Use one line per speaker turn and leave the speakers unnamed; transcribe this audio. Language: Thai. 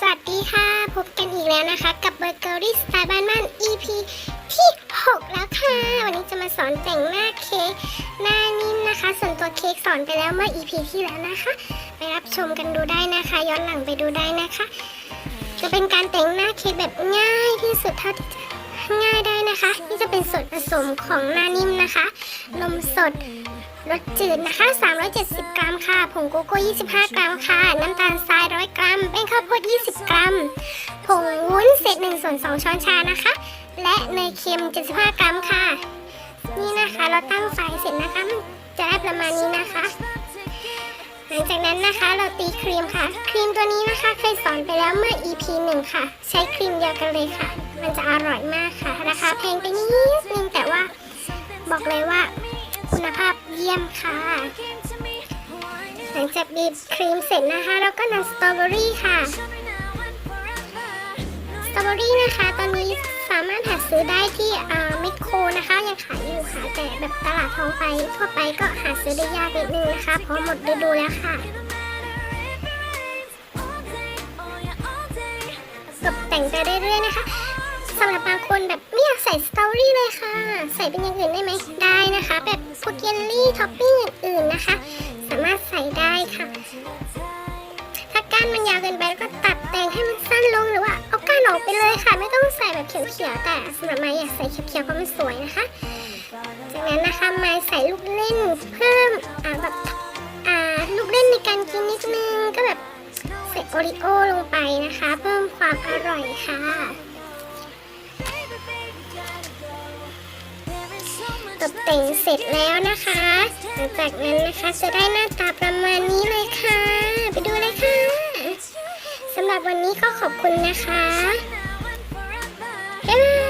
สวัสดีค่ะ พบกันอีกแล้วนะคะ กับเบอร์เกอรี่สไตล์บ้านบ้าน EP ที่ 6 แล้วค่ะ วันนี้จะมาสอนแต่งหน้าเค้กหน้านิ่มนะคะ ส่วนตัวเค้กสอนไปแล้วเมื่อ EP ที่แล้วนะคะ ไปรับชมกันดูได้นะคะ ย้อนหลังไปดูได้นะคะ จะเป็นการแต่งหน้าเค้กแบบง่ายที่สุดเท่าที่จะง่าย ส่วนผสมของหน้านิ่มนะคะ นมสดรสจืดนะคะ 370 กรัมค่ะ ผงโกโก้ 25 กรัมค่ะ น้ำตาลทราย 100 กรัม แป้งข้าวโพด 20 กรัม ผงวุ้นเศษ1ส่วน2ช้อนชานะคะ และเนยเค็ม 75 กรัมค่ะ นี่นะคะ เราตั้งไฟเสร็จนะคะ จะได้ประมาณนี้นะคะ หลังจากนั้นนะคะ เราตีครีมค่ะ ครีมตัวนี้นะคะเคยสอนไปแล้วเมื่อ EP 1 ค่ะ ใช้ครีมเดียวกันเลยค่ะ มันจะอร่อยมากค่ะ ราคาแพงไปนิดนึงแต่ว่าบอกเลยว่าคุณภาพเยี่ยมค่ะ หลังจากบีบครีมเสร็จนะคะแล้วก็นำสตรอเบอรี่ค่ะ สตรอเบอรี่นะคะ ตอนนี้สามารถหาซื้อได้ที่อ่าเมคโครนะคะ ยังขายอยู่ค่ะ แต่แบบตลาดทองไปทั่วไปก็หาซื้อได้ยากนิดนึงนะคะ เพราะหมดฤดูแล้วค่ะตกแต่งไปเรื่อยๆนะคะ สำหรับบางคนแบบไม่อยากใส่สตรอเบอรี่เลยค่ะ ใส่เป็นอย่างอื่นได้ไหมได้นะคะ แบบพวกเยลลี่ท็อปปิ้งอื่นๆนะคะ สามารถใส่ได้ค่ะ ถ้าก้านมันยาวเกินไปก็ตัดแต่งให้มันสั้นลงหรือว่าเอาก้านออกไปเลยค่ะ ไม่ต้องใส่แบบเขียวๆแต่สำหรับไม้อยากใส่เขียวๆเพราะมันสวยนะคะ จากนั้นนะคะไม้ใส่ลูกเล่นเพิ่มอ่าแบบอ่าลูกเล่นในการกินนิดนึงก็แบบใส่โอริโอลงไปนะคะ เพิ่มความอร่อยค่ะ ตแต่งเสร็จแล้วนะคะ หลังจากนั้นนะคะจะได้หน้าตาประมาณนี้เลยค่ะ ไปดูเลยค่ะสำหรับวันนี้ก็ขอบคุณนะคะบ๊ายบาย